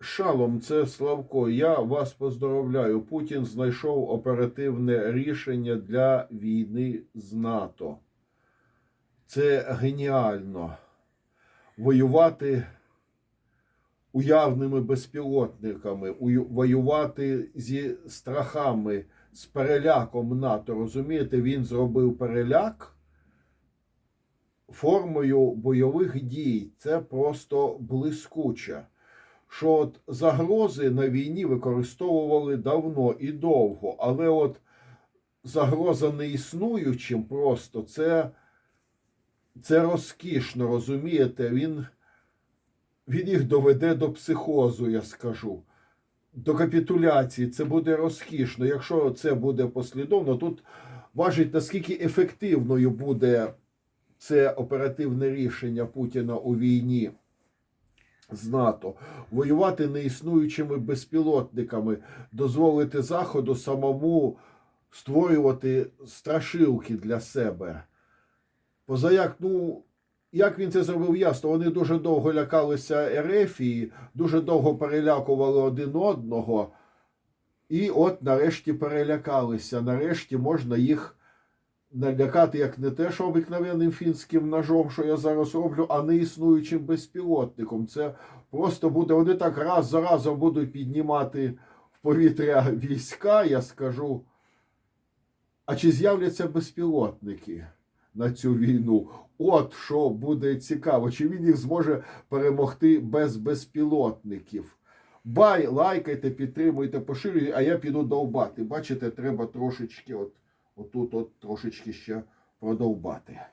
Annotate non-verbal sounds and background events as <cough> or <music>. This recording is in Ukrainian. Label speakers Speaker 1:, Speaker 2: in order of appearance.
Speaker 1: Шалом, це Славко. Я вас поздоровляю. Путін знайшов оперативне рішення для війни з НАТО. Це геніально. Воювати уявними безпілотниками, воювати зі страхами, з переляком НАТО. Розумієте, він зробив переляк формою бойових дій. Це просто блискуче. Що от загрози на війні використовували давно і довго, але от загроза неіснуючим просто це, це розкішно, розумієте? Він, він їх доведе до психозу, я скажу. До капітуляції це буде розкішно. Якщо це буде послідовно, тут важить наскільки ефективною буде це оперативне рішення Путіна у війні з НАТО, воювати неіснуючими безпілотниками, дозволити Заходу самому створювати страшилки для себе. Позаяк, ну, як він це зробив ясно, вони дуже довго лякалися Ерефії, дуже довго перелякували один одного, і от нарешті перелякалися. Нарешті можна їх налякати як не те, що обикновенним фінським ножом, що я зараз роблю, а не існуючим безпілотником. Це просто буде, вони так раз за разом будуть піднімати в повітря <laughs> війська, я скажу. А чи з'являться безпілотники на цю війну? От що буде цікаво, чи він їх зможе перемогти без безпілотників. Бай, лайкайте, підтримуйте, поширюйте, а я піду довбати. Бачите, треба трошечки, от, отут от трошечки ще продовбати.